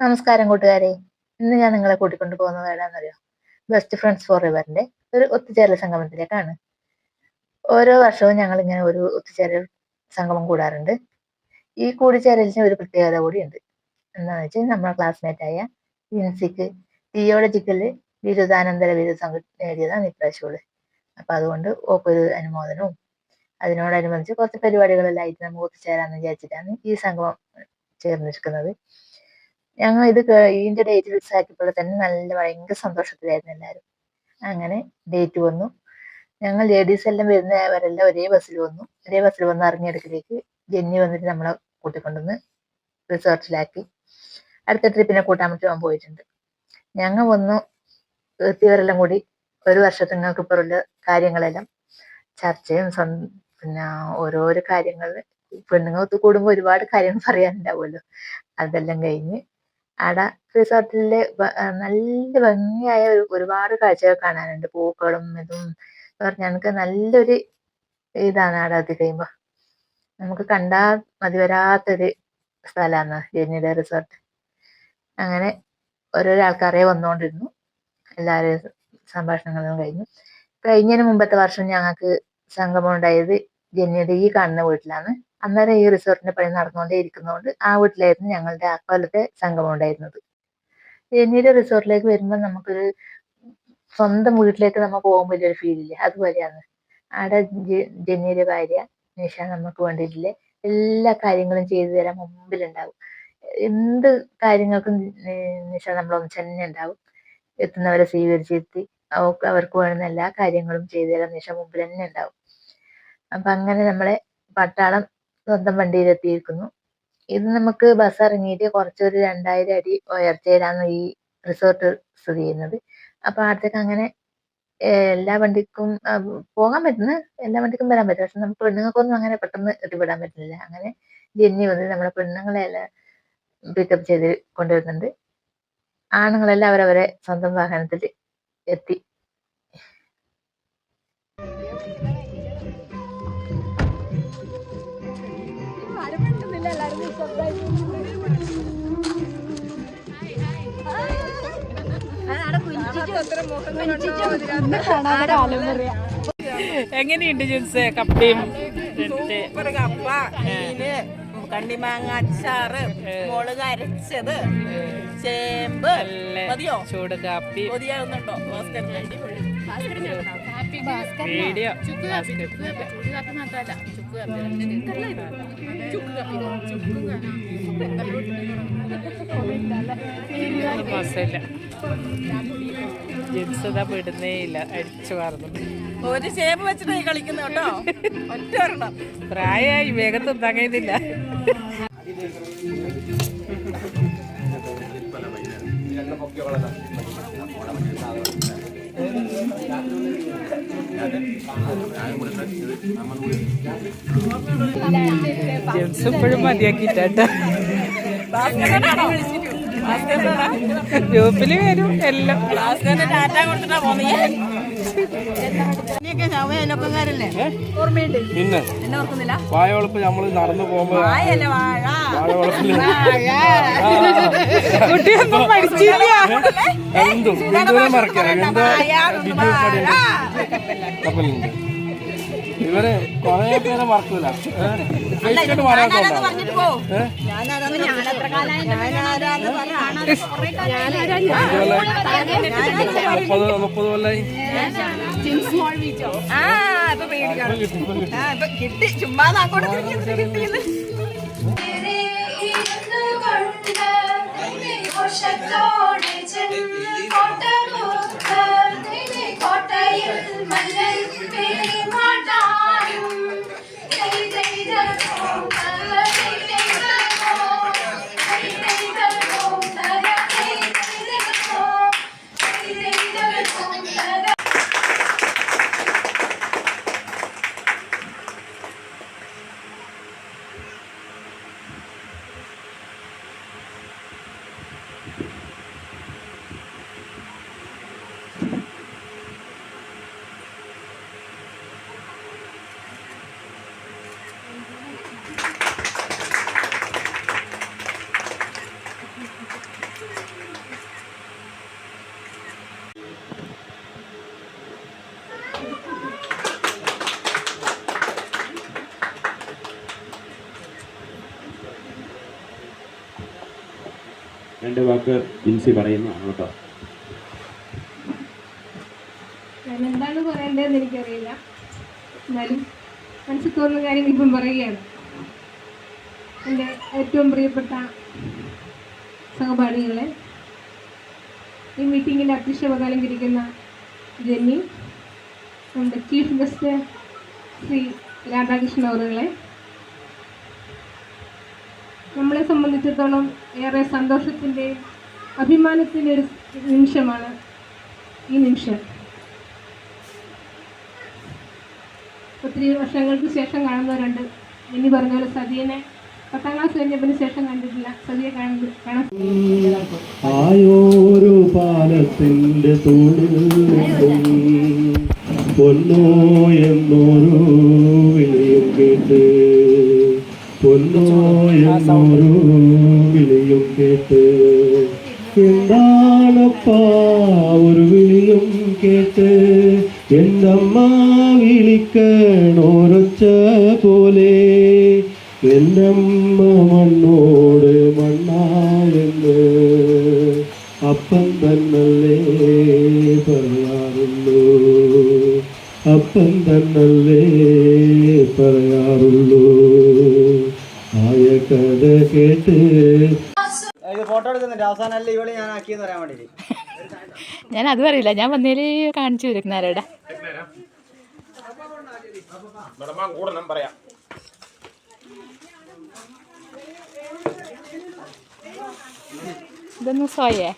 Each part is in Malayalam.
നമസ്കാരം കൂട്ടുകാരെ. ഇന്ന് ഞാൻ നിങ്ങളെ കൂട്ടിക്കൊണ്ട് പോകുന്നത് എവിടെയാണെന്നറിയോ ബെസ്റ്റ് ഫ്രണ്ട്സ് ഫോർ എവറിന്റെ ഒരു ഒത്തുചേരൽ സംഗമത്തിലേക്കാണ്. ഓരോ വർഷവും ഞങ്ങൾ ഇങ്ങനെ ഒരു ഒത്തുചേരൽ സംഗമം കൂടാറുണ്ട്. ഈ കൂടിച്ചേരലിന് ഒരു പ്രത്യേകത കൂടിയുണ്ട്. എന്താണെന്ന് വെച്ചാൽ നമ്മുടെ ക്ലാസ്മേറ്റ് ആയ ജിൻസിക്ക് തിയോളജിക്കൽ ബിരുദാനന്തര ബിരുദം നേടിയതാണ് ഇപ്രാവശ്യമുള്ളത് അപ്പൊ അതുകൊണ്ട് ഓക്കൊരു അനുമോദനവും അതിനോടനുബന്ധിച്ച് കുറച്ച് പരിപാടികളെല്ലാം ആയിട്ട് നമുക്ക് ഒത്തുചേരാന്ന് വിചാരിച്ചിട്ടാണ് ഈ സംഗമം ചേർന്നിരിക്കുന്നത് ഞങ്ങൾ ഇത് ഇതിന്റെ ഡേറ്റ് ഫിക്സ് ആക്കിയപ്പോൾ തന്നെ നല്ല ഭയങ്കര സന്തോഷത്തിലായിരുന്നു എല്ലാവരും അങ്ങനെ ഡേറ്റ് വന്നു. ഞങ്ങൾ ലേഡീസ് എല്ലാം വരുന്നവരെല്ലാം ഒരേ ബസ്സിൽ വന്നു. ഒരേ ബസ്സിൽ വന്ന് ഇറങ്ങിയെടുക്കിലേക്ക് ജെന്നി വന്നിട്ട് നമ്മളെ കൂട്ടിക്കൊണ്ടുവന്ന് റിസോർട്ടിലാക്കി അടുത്ത ട്രിപ്പിനെ കൂട്ടാൻ വേണ്ടി പോകാൻ പോയിട്ടുണ്ട്. ഞങ്ങൾ വന്നു എത്തിയവരെല്ലാം കൂടി ഒരു വർഷത്തിങ്ങൾക്ക് ഇപ്പുറമുള്ള കാര്യങ്ങളെല്ലാം ചർച്ചയും പിന്നെ ഓരോരോ കാര്യങ്ങൾ പെണ്ണുങ്ങൾ കൂടുമ്പോൾ ഒരുപാട് കാര്യങ്ങൾ പറയാനുണ്ടാവുമല്ലോ. അതെല്ലാം കഴിഞ്ഞ് ആടെ റിസോർട്ടിലെ നല്ല ഭംഗിയായ ഒരു ഒരുപാട് കാഴ്ചകൾ കാണാനുണ്ട്. പൂക്കളും ഇതും പറഞ്ഞ ഞങ്ങൾക്ക് നല്ലൊരു ഇതാണ് ആട അത് കഴിയുമ്പോ നമുക്ക് കണ്ടാ മതി വരാത്തൊരു സ്ഥലമാണ് ജെന്നിയുടെ റിസോർട്ട്. അങ്ങനെ ഓരോരോ ആൾക്കാരെ വന്നുകൊണ്ടിരുന്നു എല്ലാവരും സംഭാഷണങ്ങളും കഴിഞ്ഞു. കഴിഞ്ഞതിന് മുമ്പത്തെ വർഷം ഞങ്ങൾക്ക് സംഗമം ഉണ്ടായത് ജെന്നിയുടെ ഈ കാണുന്ന വീട്ടിലാണ്. അന്നേരം ഈ റിസോർട്ടിന്റെ പണി നടന്നുകൊണ്ടേ ഇരിക്കുന്നതുകൊണ്ട് ആ വീട്ടിലായിരുന്നു ഞങ്ങളുടെ അക്കാലത്തെ സംഗമം ഉണ്ടായിരുന്നത്. പിന്നീട് റിസോർട്ടിലേക്ക് വരുമ്പോൾ നമുക്കൊരു സ്വന്തം വീട്ടിലേക്ക് നമ്മൾ പോകുമ്പോൾ ഫീൽ ഇല്ല? അതുപോലെയാണ്. ജെ- ജെന്നിയുടെ ഭാര്യ നിഷ നമുക്ക് വേണ്ടിയിട്ടില്ലേ? എല്ലാ കാര്യങ്ങളും ചെയ്തു തരാൻ മുമ്പിലുണ്ടാവും. എന്ത് കാര്യങ്ങൾക്കും നിഷ നമ്മൾ ഒന്നിച്ച് തന്നെ ഉണ്ടാവും. എത്തുന്നവരെ സ്വീകരിച്ചിരുത്തി അവർക്ക് അവർക്ക് വേണ്ടുന്ന എല്ലാ കാര്യങ്ങളും ചെയ്തു തരാൻ നിഷ മുമ്പിൽ തന്നെ ഉണ്ടാവും. അപ്പൊ അങ്ങനെ നമ്മളെ പട്ടാളം സ്വന്തം വണ്ടിയിലെത്തിയിരിക്കുന്നു. ഇത് നമുക്ക് ബസ് ഇറങ്ങിയിട്ട് കുറച്ചൊരു രണ്ടായിരം അടി ഉയർച്ചയിലാണ് ഈ റിസോർട്ട് സ്ഥിതി ചെയ്യുന്നത്. അപ്പൊ അടുത്തേക്ക് അങ്ങനെ എല്ലാ വണ്ടിക്കും പോകാൻ പറ്റുന്ന എല്ലാ വണ്ടിക്കും വരാൻ പറ്റും. പക്ഷെ നമുക്ക് പെണ്ണുങ്ങൾക്കൊന്നും അങ്ങനെ പെട്ടെന്ന് എത്തിപ്പെടാൻ പറ്റില്ല. അങ്ങനെ ജെന്നി വന്ന് നമ്മളെ പെണ്ണുങ്ങളെ എല്ലാം പിക്കപ്പ് ചെയ്ത് കൊണ്ടുവരുന്നുണ്ട്. ആണുങ്ങളെല്ലാം അവരവരെ സ്വന്തം വാഹനത്തിൽ എത്തി. എങ്ങനെയുണ്ട് ജിൻസ്? കപ്പയും സൂപ്പർ കപ്പ മീന് കണ്ണിമാങ്ങ അച്ചാറ് മുളക് അരച്ചത് ചേമ്പ്. മതിയോ? ചൂട് കാപ്പി. മതിയാവുന്നുണ്ടോ? വീഡിയോ. മോശമില്ല ജിൻസ് ഇതാ വിടുന്നേ ഇല്ല. അടിച്ചു മാറുന്നുണ്ട് ഒരു ചേമ്പ് വെച്ചിട്ട് കളിക്കുന്നു കേട്ടോ. ഒറ്റ ഒരെണ്ണം. പ്രായമായി വേഗത്ത് തകയുന്നില്ല. ജെൻസ് ഇപ്പോഴും മതിയാക്കിട്ടാട്ടോ ഗ്രൂപ്പിൽ വരും എല്ലാം. പോന്നേ? വാഴവളപ്പ് നമ്മൾ നടന്നു പോകുമ്പോ കുട്ടിയൊന്നും പഠിച്ചില്ല എന്തും ബിന്ദുവിനെ മറക്കാം. എന്തോ ബിന്ദു കപ്പലുണ്ട്. ഇവർ കൊറേ പേരെ മറക്കൂല മുപ്പത് മുപ്പത് കൊല്ലായി. കിട്ടി ചുമ്മാ അങ്ങോട്ട് ോടെ രണ്ട് വാക്ക് ജിൻസി പറയുന്നതാണ് കേട്ടോ ഞാൻ എന്താണ് പറയേണ്ടതെന്ന് എനിക്കറിയില്ല. എന്നാലും മനസ്സിൽ തോന്നുന്ന കാര്യങ്ങൾ ഇപ്പം പറയുകയാണ്. എന്റെ ഏറ്റവും പ്രിയപ്പെട്ട സഹപാഠികളെ ഈ മീറ്റിങ്ങിന്റെ അധ്യക്ഷ അലങ്കരിക്കുന്ന ജെന്നി നമ്മുടെ ചീഫ് ഗസ്റ്റ് ശ്രീ രാധാകൃഷ്ണൻ അവറുകളെ നമ്മളെ സംബന്ധിച്ചിടത്തോളം ഏറെ സന്തോഷത്തിന്റെയും അഭിമാനത്തിന്റെ ഒരു നിമിഷമാണ് ഈ നിമിഷം. ഒത്തിരി വർഷങ്ങൾക്ക് ശേഷം കാണുന്നവരുണ്ട്. ഇനി പറഞ്ഞ പോലെ സതിയനെ പത്താം ക്ലാസ് കഴിഞ്ഞതിന് ശേഷം കണ്ടിട്ടില്ല. സതിയെ കാണുന്നത് ആയോരു പൊന്നോ എന്നൊരു വിളിയും കേട്ട് വിളിയും കേട്ട്. എന്താണപ്പാ ഒരു വിളിയും കേട്ട്? എന്തമ്മ വിളിക്കണോരൊച്ച പോലെ? എന്നമ്മ മണ്ണോട് മണ്ണായെന്ന് അപ്പം തന്നല്ലേ പറയാറുള്ളൂ? അപ്പം തന്നല്ലേ പറയാറുള്ളൂ? കേട്ട് ഇത് ഫോട്ടോ എടുക്കുന്നുണ്ട്. ഇവളെ ഞാൻ ആക്കിയെന്ന് പറയാൻ വേണ്ടിട്ട്? ഞാൻ അതും അറിയില്ല ഞാൻ വന്നേൽ കാണിച്ചു ഇതൊന്നും സോയേ.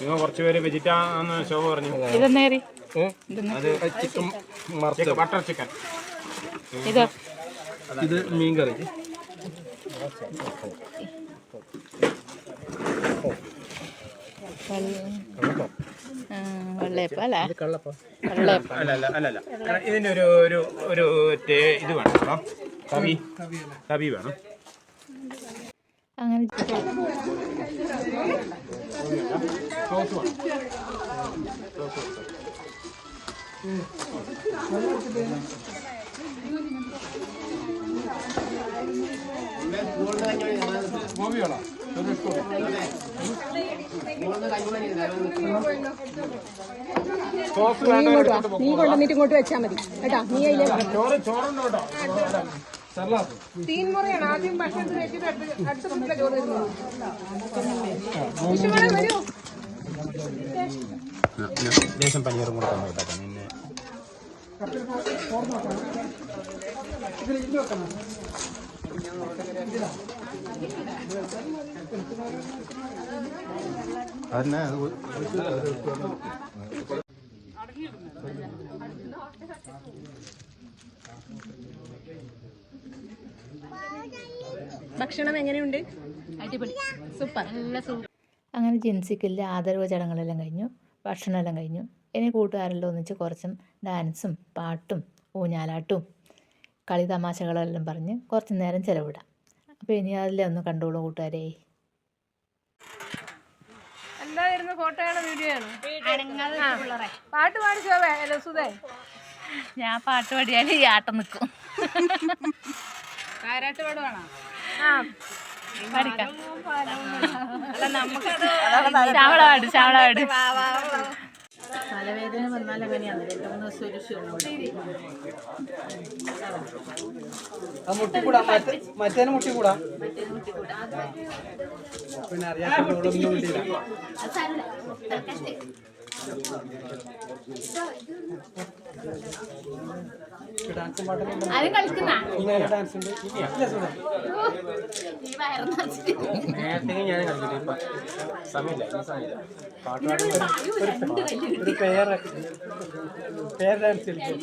നിങ്ങൾ കുറച്ച് പേര് വെജിറ്റാന്ന് ഷോ പറഞ്ഞു. ഇതെന്നേറി അത് ചിക്കൻ മറച്ചത് ബട്ടർ ചിക്കൻ. ഇതോ. ഇത് മീൻ കറി വെള്ളയപ്പം അല്ലേ? അല്ല അല്ല അല്ല അല്ല. ഇതിന്റെ ഒരു ഒരു ഒരു ഇത് വേണം കേട്ടോ. കവി. കവി വേണം. അങ്ങനെ നീ കൊണ്ടുവന്നിട്ട് ഇങ്ങോട്ട് വെച്ചാ മതി. കേട്ടാ നീ അതിലെ തീൻ മുറയാണ്. ആദ്യം ഭക്ഷണത്തിന് വെച്ചിട്ട് അടുത്ത ചോറ് തരുന്നത് വരൂ. ദേശം കൂടെ തന്നെ കേട്ടോ നിന്നെ അതന്നെ അത് ഭക്ഷണം എങ്ങനെയുണ്ട്? അടിപൊളി. സൂപ്പർ. നല്ല സൂപ്പർ അങ്ങനെ ജിൻസിക്കില്ല ആദരവ് ചടങ്ങുകളെല്ലാം കഴിഞ്ഞു ഭക്ഷണമെല്ലാം കഴിഞ്ഞു. ഇനി കൂട്ടുകാരെല്ലാം ഒന്നിച്ച് കുറച്ചും ഡാൻസും പാട്ടും ഊഞ്ഞാലാട്ടും കളി തമാശകളെല്ലാം പറഞ്ഞ് കുറച്ച് നേരം ചിലവിടാം അപ്പോൾ ഇനി അതിലെ ഒന്ന് കണ്ടോളൂ കൂട്ടുകാരെ എന്തായിരുന്നു ഫോട്ടോയാണ് വീഡിയോ ആണ് പാട്ട് പാടി ശോഭേ അല്ല സുധേ ഞാൻ പാട്ട് പാടിയാൽ ഈ ആട്ടം നിൽക്കും കാരാട്ട് പാടുവാണോ പഠിക്കാം ശ്യാമള പാട് ശ്യാമള പാട് തലവേദന വന്നാൽ അങ്ങനെയാണ്. രണ്ട് മൂന്ന് ദിവസം ഒരു ക്ഷീണം മുട്ടിക്കൂടാ. മറ്റേ മുട്ടിക്കൂടാ? പിന്നെ അറിയാത്ത നേരത്തെ ഞാൻ ഇപ്പം സമയമില്ല ഈ സമയമില്ല. ഒരു പേർ പേർ ഡാൻസ് കളിക്കും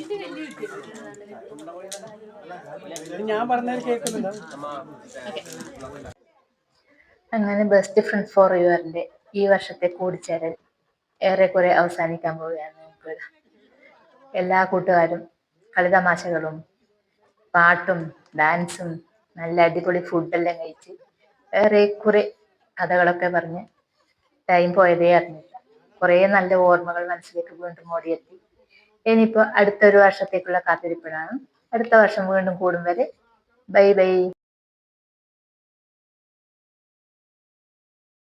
ഞാൻ പറഞ്ഞാൽ കേൾക്കുന്നുണ്ടോ? അങ്ങനെ ബെസ്റ്റ് ഫ്രണ്ട് ഫോർ യുവറിന്റെ ഈ വർഷത്തെ കൂടിച്ചേരൽ. ഏറെക്കുറെ അവസാനിക്കാൻ പോവുകയാണ് എല്ലാ കൂട്ടുകാരും കളിതമാശകളും പാട്ടും ഡാൻസും നല്ല അടിപൊളി ഫുഡെല്ലാം കഴിച്ച് ഏറെക്കുറെ കഥകളൊക്കെ പറഞ്ഞ് ടൈം പോയതേ അറിഞ്ഞില്ല. കുറേ നല്ല ഓർമ്മകൾ മനസ്സിലേക്ക് വീണ്ടും ഓടിയെത്തി. ഇനിയിപ്പോൾ അടുത്തൊരു വർഷത്തേക്കുള്ള കാത്തിരിപ്പിലാണ്. അടുത്ത വർഷം വീണ്ടും കൂടും വരെ. Bye bye.